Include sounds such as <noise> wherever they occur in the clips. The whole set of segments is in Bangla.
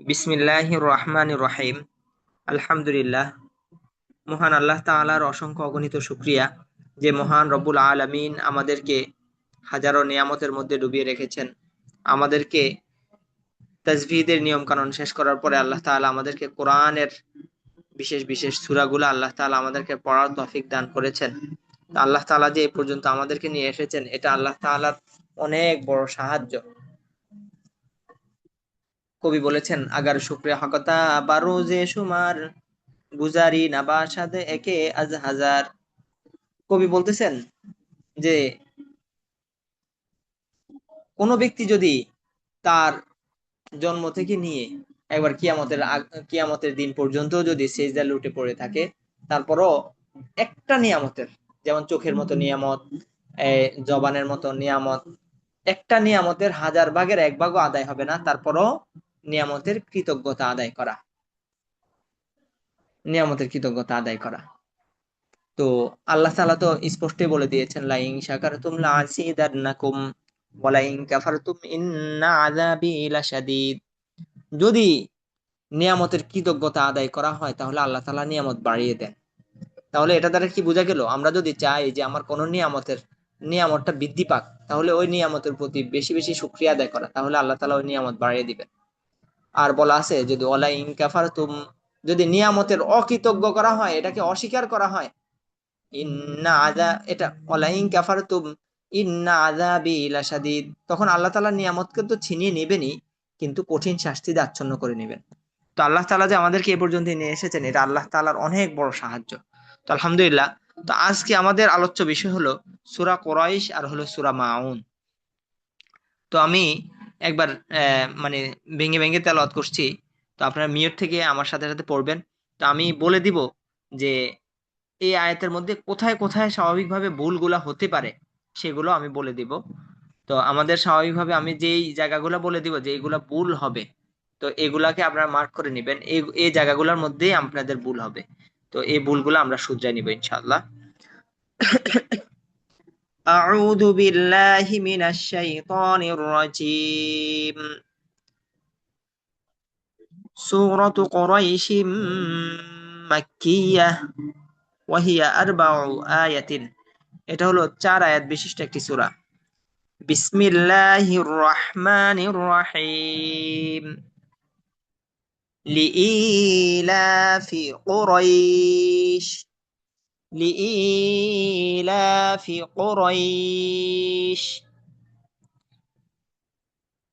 বিসমিল্লাহ রহিম আলহামদুলিল্লাহ মহান আল্লাহ অসংখ্য অগণিত শুক্রিয়া যে মহান রব্বুল আলমিন আমাদেরকে হাজারো নিয়ামতের মধ্যে ডুবিয়ে রেখেছেন। আমাদেরকে তাজভিদের নিয়ম কানুন শেষ করার পরে আল্লাহ তাআলা আমাদেরকে কোরআনের বিশেষ বিশেষ সুরাগুলো আল্লাহ তাআলা আমাদেরকে পড়ার তফিক দান করেছেন। আল্লাহ তাআলা যে এই পর্যন্ত আমাদেরকে নিয়ে এসেছেন, এটা আল্লাহ তাআলার অনেক বড় সাহায্য। কবি বলেছেন, আগার শুক্রিয়া হকতা বারো যে সুমার, গুজারি নাবাসাদে একে আজ হাজার। কবি বলতেছেন যে, কোনো ব্যক্তি যদি তার জন্ম থেকে নিয়ে একবার কিয়ামতের কিয়ামতের দিন পর্যন্ত যদি সেজদা লুটে পড়ে থাকে, তারপরও একটা নিয়ামতের, যেমন চোখের মতো নিয়ামত জবানের মতো নিয়ামত, একটা নিয়ামতের হাজার ভাগের এক ভাগও আদায় হবে না, তারপরও নিয়ামতের কৃতজ্ঞতা আদায় করা। নিয়ামতের কৃতজ্ঞতা আদায় করা। তো আল্লাহ তাআলা তো স্পষ্টই বলে দিয়েছেন লাইং শাকারতুম লাসিদান্নাকুম ওয়ালাইন কাফারতুম ইন্না আযাবি লাশাদীদ। যদি নিয়ামতের কৃতজ্ঞতা আদায় করা হয়, তাহলে আল্লাহ তালা নিয়ামত বাড়িয়ে দেন। তাহলে এটা দ্বারা কি বোঝা গেল? আমরা যদি চাই যে আমার কোন নিয়ামতের, নিয়ামতটা বৃদ্ধি পাক, তাহলে ওই নিয়ামতের প্রতি বেশি বেশি শুক্রিয়া আদায় করা, তাহলে আল্লাহ তালা ওই নিয়ামত বাড়িয়ে দিবেন। আর বলা আছে, যদি ওলা ইনকাফার তুম যদি নিয়ামতের অকৃতজ্ঞ করা হয়, এটাকে অস্বীকার করা হয়, ইন্না আদা এটা ওলা ইনকাফার তুম ইন্না আদাবি ইলাসাদিদ তখন আল্লাহ তালা নিয়ামতকে তো ছিনিয়ে নেবেনই, কিন্তু কঠিন শাস্তি আচ্ছন্ন করে নেবেন। তো আল্লাহ তালা যে আমাদেরকে এ পর্যন্ত নিয়ে এসেছেন, এটা আল্লাহ তালার অনেক বড় সাহায্য। তো আলহামদুলিল্লাহ, তো আজকে আমাদের আলোচ্য বিষয় হলো সুরা কোরাইশ আর হলো সুরা মাউন। তো আমি একবার মানে ভেঙে ভেঙে তেলাওয়াত করছি। তো আপনারা মিউট থেকে আমার সাথে সাথে পড়বেন। তো আমি বলে দিব যে এই আয়াতের মধ্যে কোথায় কোথায় স্বাভাবিকভাবে ভুলগুলা হতে পারে সেগুলো আমি বলে দিব। তো আমাদের স্বাভাবিকভাবে আমি যেই জায়গাগুলো বলে দিব যে এইগুলা ভুল হবে তো এগুলাকে আপনারা মার্ক করে নেবেন। এই এই জায়গাগুলোর মধ্যেই আপনাদের ভুল হবে। তো এই ভুলগুলো আমরা শুধরাই নিব ইনশাআল্লাহ। أعوذ بالله من الشيطان الرجيم سورة قريش مكية وهي أربع آية এটা হলো চার আয়াত বিশিষ্ট একটি সূরা বিসমিল্লাহির রহমানির রহিম لإيلاف قريش لإيلاف قريش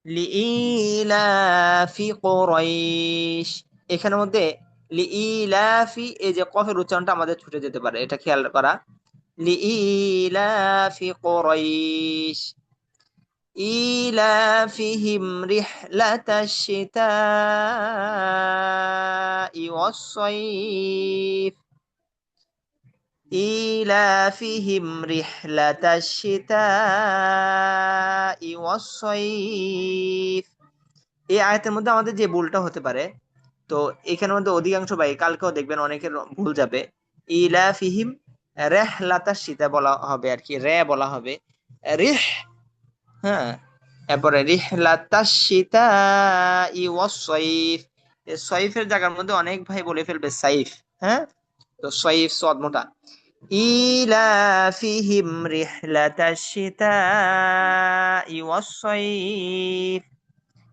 لإيلاف قريش এখানের মধ্যে লিইলাফি এই যে কফের উচ্চারণটা আমাদের ছুটে যেতে পারে এটা খেয়াল করা লিইলাফি কুরাইশ إيلافهم رحلة الشتاء والصيف إيلافهم رحلة الشتاء والصيف এই আয়াতের মধ্যে আমাদের যে ভুলটা হতে পারে তো এখানের মধ্যে অধিকাংশ ভাই কালকেও দেখবেন অনেকের ভুল যাবে ইলাফিহিম রেহলাতা শীতা বলা হবে আর কি রে বলা হবে রিহ হ্যাঁ এরপরে সইফের জায়গার মধ্যে অনেক ভাই বলে ফেলবে সাইফ হ্যাঁ তো সইফ ইলাফিহিম রিহলাতাশ-শিতাই ওয়াস-সাইফ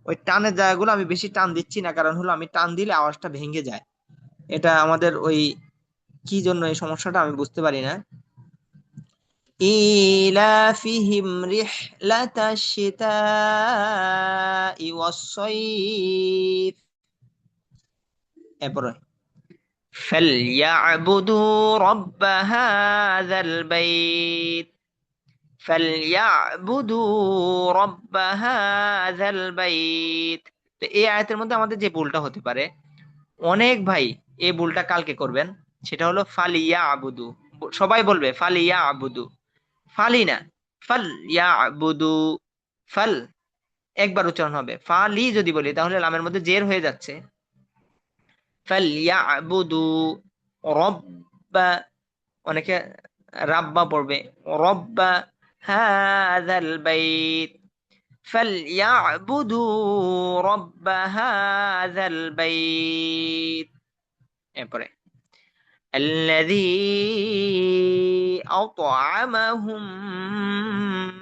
ওই টানের জায়গাগুলো আমি বেশি টান দিচ্ছি না, কারণ হলো আমি টান দিলে আওয়াজটা ভেঙে যায়। এটা আমাদের ওই কি জন্য এই সমস্যাটা আমি বুঝতে পারি না। ইলাফিহিম রিহলাতাশ-শিতাই ওয়াস-সাইফ এরপরে فليعبدوا رب هذا البيت فليعبدوا رب هذا البيت তো এই আয়াতের মধ্যে আমাদের যে ভুলটা হতে পারে অনেক ভাই এই ভুলটা কালকে করবেন সেটা হলো ফালিয়া আবুদু সবাই বলবে ফালিয়া আবুদু ফালি না ফাল ইয়াবুদু ফাল একবার উচ্চারণ হবে ফালি যদি বলি তাহলে লামের মধ্যে জের হয়ে যাচ্ছে ফাল ইয়াবুদু রব্বা অনেকে রাব্বা পড়বে রব্বা হাযাল বাইত فليعبدوا رب هذا البيت এরপরে الذي أطعمهم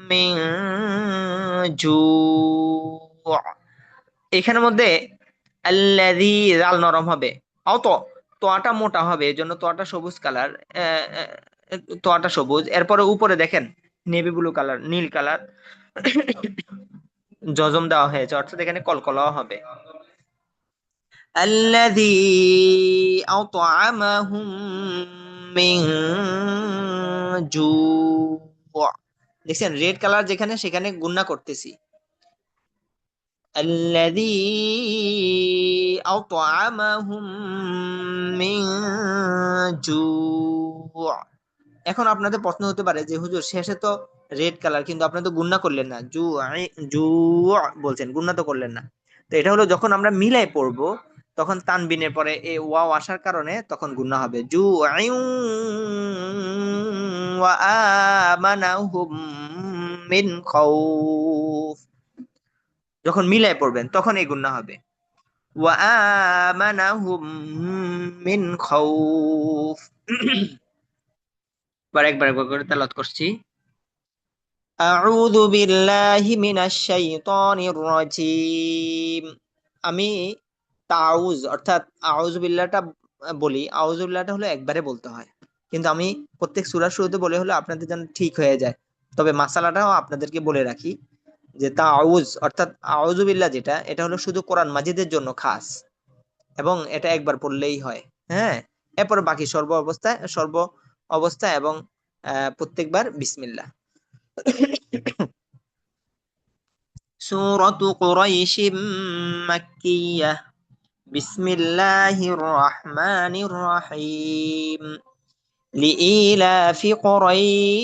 من جوع এখানের মধ্যে আল্লাদি জাল নরম হবে। অত তোয়াটা মোটা হবে এই জন্য তোয়াটা সবুজ কালার তোয়াটা সবুজ। এরপরে উপরে দেখেন, নেভি ব্লু কালার, নীল কালার। জজম দেওয়া হয়েছে, অর্থাৎ এখানে কলকলাও হবে। আল্লাদি আতামাহুম মিন জু। দেখছেন, রেড কালার যেখানে, সেখানে গুন্না করতেছি। الذي أطعمهم من جوع এখন আপনাদের প্রশ্ন হতে পারে যে হুজুর শেষে তো রেড কালার কিন্তু আপনি তো গুন্না করলেন না জু জু বলছেন গুন্না তো করলেন না তো এটা হলো যখন আমরা মিলাই পড়বো তখন তানবিনের পরে এ ওয়াও আসার কারণে তখন গুন্না হবে জু ওয়া আমানাহুম মিন খাউফ যখন মিলাই পড়বেন, তখন এই গুন্না হবে। মিন <coughs> বার একবার একবার করে তেলাওয়াত করছি। আউযু বিল্লাহি মিনাশ শাইতানির রাজিম। আমি তাউজ, অর্থাৎ আউযু বিল্লাহটা বলি, আউযু বিল্লাহটা হলো একবারে বলতে হয়। কিন্তু আমি প্রত্যেক সূরার শুরুতে বলে হলো আপনাদের যেন ঠিক হয়ে যায়। তবে মাসালাটাও আপনাদেরকে বলে রাখি। যে তাউজ অর্থাৎ আউযু বিল্লাহ যেটা এটা হলো শুধু কোরআন মাজিদের জন্য খাস এবং এটা একবার পড়লেই হয় হ্যাঁ এরপর বাকি সর্ব অবস্থায় সর্ব অবস্থা এবং প্রত্যেকবার বিসমিল্লাহ সূরাতু কুরাইশ মাক্কিয়াহ বিসমিল্লাহির রহমানির রহিম لإيلاف قريش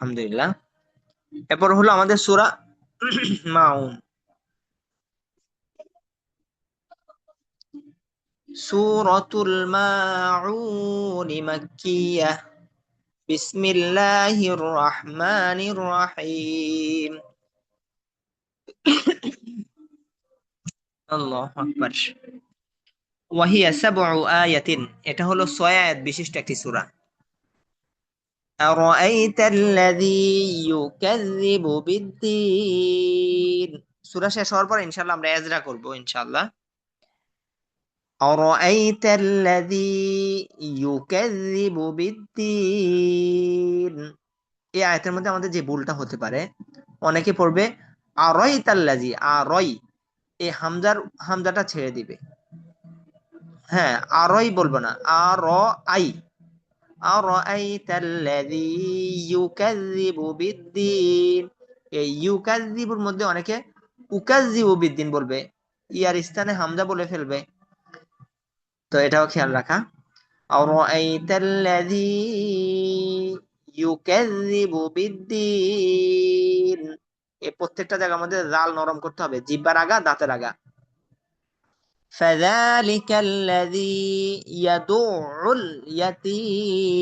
আলহামদুলিল্লাহ। এরপর হলো আমাদের সুরা মাউন। সুরতুল মাউন মাক্কিয়া। বিসমিল্লাহির রহমানির রহিম। আল্লাহু আকবার। ওয়াহিয়া সাবউ আয়াতিন। এটা হলো ছয় আয়াত বিশিষ্ট একটি সূরা। أرأيت الذي يكذب بالدين সূরা শেষ হওয়ার পর ইনশাআল্লাহ আমরা এজরা করব ইনশাআল্লাহ أرأيت الذي يكذب بالدين এই আয়াতের মধ্যে আমাদের যে ভুলটা হতে পারে অনেকে পড়বে আরই তাল্লাজি আরই এই হামজার হামজাটা ছেড়ে দিবে হ্যাঁ আরই বলবো না আর আই আর আই তাল্লাজি ইউকাযিবু বিদ্দিন এই ইউকাযিবুর মধ্যে অনেকে উকাযিবু বিদ্দিন বলবে ইয়ার স্থানে হামজা বলে ফেলবে তো এটাও খেয়াল রাখা أرأيت الذي يكذب بالدين এই প্রত্যেকটা জায়গার মধ্যে জাল নরম করতে হবে জিব্বার আগা দাঁতের আগা فذلك الذي يدع اليتيم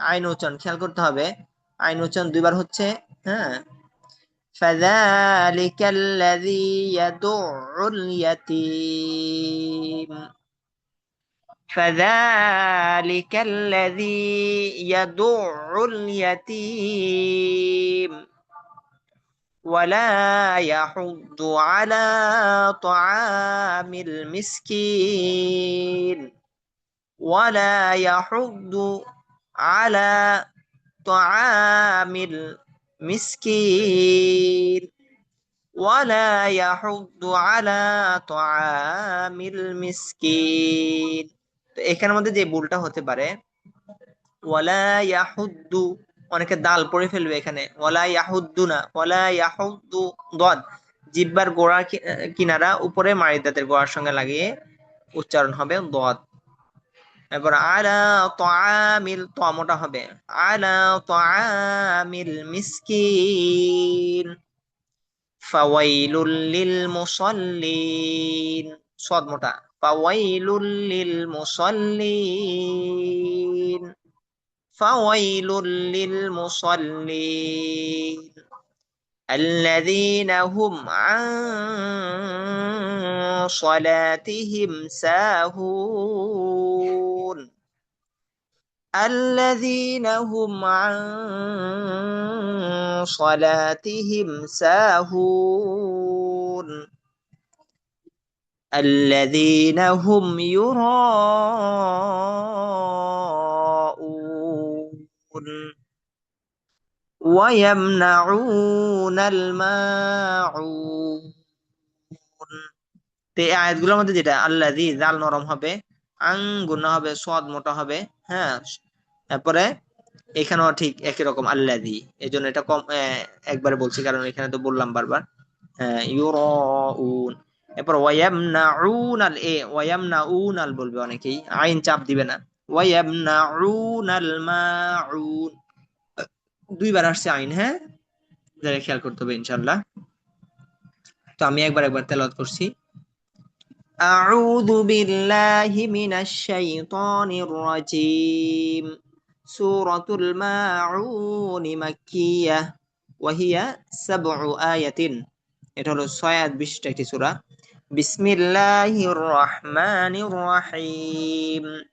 আইন উচ্চারণ খেয়াল করতে হবে আইন উচ্চারণ দুইবার হচ্ছে হ্যাঁ فذلك الذي يدع اليتيم فذلك الذي يدع اليتيم ولا يحض على طعام المسكين ولا يحض على طعام المسكين ولا يحض على طعام المسكين তো এখানের মধ্যে যে ভুলটা হতে পারে ওয়ালা ইয়াহুদ্দু অনেকে দাল পড়ে ফেলবে এখানে। ওলা ইয়াহুদ্দু না ওলা ইয়াহুদ্দু দদ জিব্বার গোড়া কিনারা উপরে মারি দাঁতের গোড়ার সঙ্গে লাগিয়ে উচ্চারণ হবে দদ। এবার আলা তামিল তমটা হবে। আলা তামিল মিসকিন, ফাওয়াইলুল লিল মুসাল্লিন। সদ মোটা। ফাওয়াইলুল লিল মুসাল্লিন। فويل للمصلين الذين هم عن صلاتهم ساهون الذين هم عن صلاتهم ساهون الذين هم يراءون ويمنعون الماعون তো এই আয়াতগুলোর মধ্যে যেটা আল্লাহ জাল নরম হবে আং গুণা হবে সদ মোটা হবে হ্যাঁ তারপরে এখানেও ঠিক একই রকম আল্লাদি এই জন্য এটা কম একবারে বলছি কারণ এখানে তো বললাম বারবার ইউরউন এরপর ওয়ায়ামনাউন আল এ ওয়ায়ামনাউন আল বলবে অনেকেই আইন চাপ দিবে না দুইবার আসছে আইন হ্যাঁ? যারা খেয়াল করতে হবে তো আমি একবার একবার তেলত করছি। আউযু বিল্লাহি মিনাশ শাইতানির রাজিম। সূরাতুল মাউন মাক্কিয়াহ ওয়াহিয়া সাবউ আয়াতিন। এটা হলো ছয় আয়াত বিশিষ্ট একটি সূরা। বিসমিল্লাহির রহিম।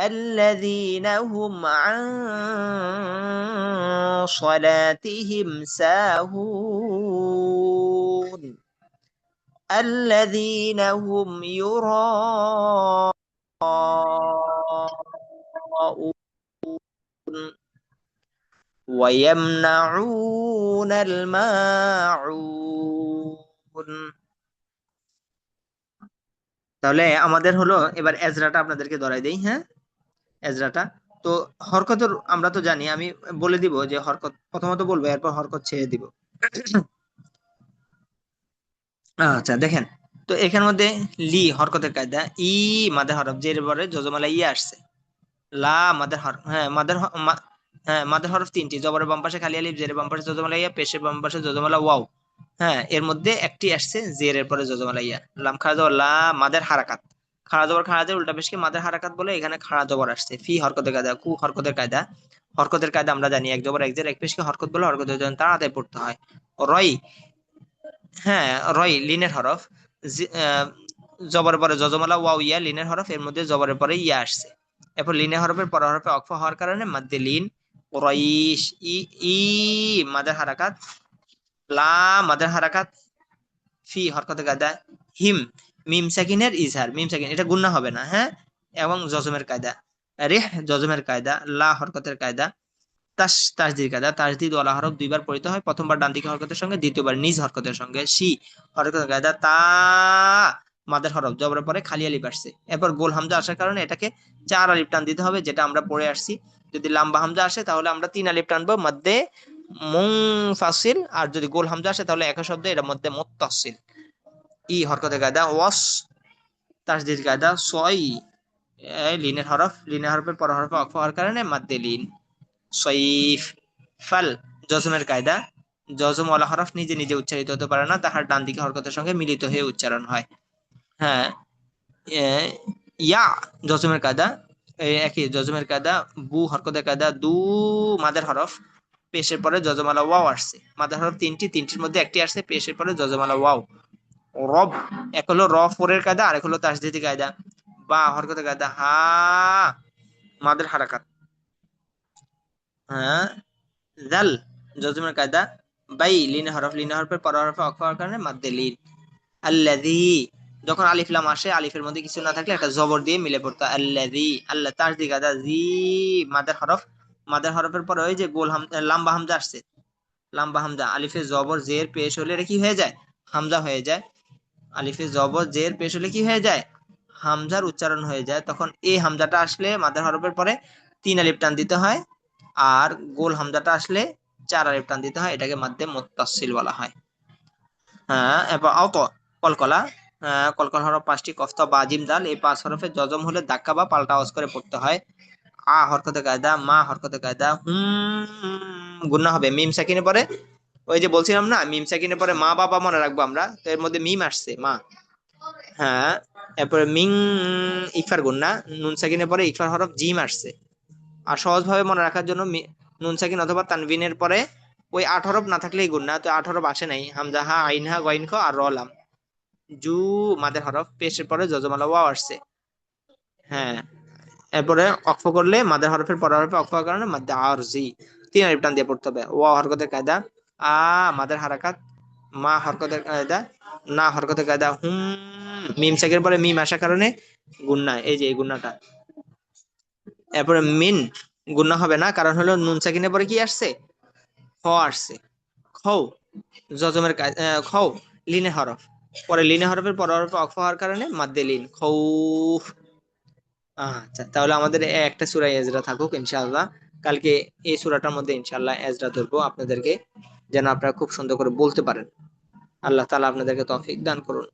الذين هم عن صلاتهم ساهون الذين هم يراءون ويمنعون الماعون তাহলে আমাদের হলো এবার এজরাটা আপনাদেরকে ধরাই দেই হ্যাঁ এজরাটা। তো হরকত আমরা তো জানি, আমি বলে দিব যে হরকত, প্রথমত বলব, এরপর হরকত ছেড়ে দিব। আচ্ছা দেখেন, তো এখানের মধ্যে লি, হরকতের কায়দা, ই মাদের হরফ, যে পরে যজমালা ই আসছে। লা মাদের হরফ হ্যাঁ মাদের হ্যাঁ মাদের হরফ তিনটি, জবরের বাম পাশে খালি আলিফ জেরের বাম পাশে যজমালা ইয়া পেশের বাম পাশে যজমালা ওয়াও। হ্যাঁ এর মধ্যে একটি আসছে জেরের পরে যজমালা ইয়া লাম খাজা, লা, মাদের হারাকাত। খাড়া জবর খাড়া যায় উল্টা পেশকে মাদের হারাকাত বলে এখানে খাড়া জবর আসছে। ফি, হরকতের কায়দা, কু, হরকতের কায়দা। হরকতের কায়দা আমরা জানি, এক জবর, এক জের, এক পেশকে হরকত বলে হরকতের জন্য তাড়াতাড়ি পড়তে হয়। রয় হ্যাঁ রয়, লিনের হরফ। জবরের পরে যজমালা, ওয়াও, ইয়া, লিনের হরফ। এর মধ্যে জবরের পরে ইয়া আসছে। এরপর লিনের হরফের পর হরফে অক্ফ হওয়ার কারণে মাদ্দে লিন রইশ ই ই, মাদের হারাকাত, লা, মাদের হারাকাত, ফি হরকতে গাদা হিম। মিম সাকিনের ইজহার মিম সাকিন এটা গুন্না হবে না হ্যাঁ? এবং জজমের কায়দা, রেহ, জজমের কায়দা, লা, হরকতের কায়দা, তাস, তাসদির কায়দা, তাসদিদ ওয়ালা হরফ দুইবার পড়িতে হয়, প্রথমবার ডান দিকে হরকতের সঙ্গে, দ্বিতীয়বার নিজ হরকতের সঙ্গে, সি, হরকতের কায়দা, তা, মাদের হরফ, জবরের পরে খালি আলিফ আসছে। এরপর গোল হামজা আসার কারণে এটাকে চার আলিফ টান দিতে হবে, যেটা আমরা পড়ে আসছি। যদি লাম্বা হামজা আসে, তাহলে আমরা তিন আলিফ টানবো, মধ্যে মুং ফাসিল আর যদি গোল হামজা আসে, তাহলে এক শব্দ এটার মধ্যে মোত্তাসিল। ই হরকতের কায়দা ওয়াস, তাসদিদ কায়দা সই লিনের হরফ, লিনের হরফের পর হরফে অক্ষ হওয়ার কারণে মাদ্দে লিন। সইফ ফাল, জজমের কায়দা। জজম ওয়ালা হরফ নিজে নিজে উচ্চারিত হতে পারে না, তাহার ডান দিকে হরকতের সঙ্গে মিলিত হয়ে উচ্চারণ হয়। হ্যাঁ ইয়া, জজমের কায়দা একই, জজমের কায়দা, বু, হরকতের কায়দা, দু, মাদের হরফ, পেশের পরে জজমালা ওয়াও আসছে। মাদের হরফ তিনটি, তিনটির মধ্যে একটি আসছে, পেশের পরে জজমালা ওয়াও। রব। এক হলো র ফোরের কায়দা, আরেক হলো তাসদিদি কায়দা। বা হরকতের কায়দা। হা, মাদের হারাকাত। হ্যাঁ জাল জজমের কায়দা। বাই, লিন হরফ, লিন হরফের পর হরফে অক্ষ হওয়ার কারণে মাদ্দে লিন। আল্লাযী, যখন আলিফ, লাম আসে, আলিফের মধ্যে কিছু না থাকলে একটা জবর দিয়ে মিলে পড়তো আল্লাযী আল্লাহ তার দিকে আদা জি, মাদের হরফ। মাদের হরফের পরে ওই যে গোল হাম, লাম্বা হামজা আসছে। লাম্বা হামজা, আলিফে জবর, জের, পেশ হলে এটা কি হয়ে যায়? হামজা হয়ে যায়। আলিফে জবর জের পেশ হলে কি হয়ে যায়? হামজার উচ্চারণ হয়ে যায়। তখন এই হামজাটা আসলে মাদার হরফের পরে তিন আলিফ টান দিতে হয় আর গোল হামজাটা আসলে চার আলিফ টান দিতে হয়। এটাকে মাধ্যমে মোত্তাসিল বলা হয়। হ্যাঁ এবার অত কলকলা। আহ, কলকল হরফ পাঁচটি কফত বা জিম দাল এই পাঁচ হরফে জজম হলে ধাক্কা বা পাল্টা আওয়াজ করে পড়তে হয়। আ হরকতে কায়দা মা হরকতে কায়দা হুম গুন্না হবে। মিম সাকিনে পরে ওই যে বলছিলাম না মিম সাকিনে পরে মা, বাবা মনে রাখব আমরা, তো এর মধ্যে মিম আসছে, মা। হ্যাঁ এরপরে মিং ইকফার গুন্না নুন সাকিনের পরে ইকফার হরফ জিম আসছে। আর সহজভাবে মনে রাখার জন্য নুন সাকিন অথবা তানবিনের পরে ওই আট হরফ না থাকলেই গুন্না তো আট হরফ আসে নাই। হামজা, হা, আইন, হা গইন খ আর রলাম জু, মাদের হরফ, পেশের পরে যজমালা, ওয়াও আসছে। হ্যাঁ এরপরে অক্ফ করলে মাদের হরফের পর হরফে করার কারণে মাদ্দে, আর, জি। তিন আলিফ টান দিয়ে পড়তে হবে। ওয়া হরকতের কায়দা। আ, মাদের হারাকাত। মা হরকতের কায়দা, না হরকতের কায়দা, হুম, মিম সাকের পরে মিম আসার কারণে গুন্না, এই যে এই গুন্নাটা। এরপরে মিন, গুন্না হবে না, কারণ হলো নুন সাকিনের পরে কি আসছে? খ আসছে। খৌ জজমের খৌ লিনে হরফ। পরে লিনে হরফের পর হরফ অক্ফ হওয়ার কারণে মাদ্দে লিন। খৌ আচ্ছা তাহলে আমাদের একটা সূরা এজরা থাকুক, ইনশাআল্লাহ। কালকে এই সূরাটার মধ্যে ইনশাআল্লাহ এজরা ধরবো আপনাদেরকে। যেন আপনারা খুব সুন্দর করে বলতে পারেন। আল্লাহ তালা আপনাদেরকে তফিক দান করুন।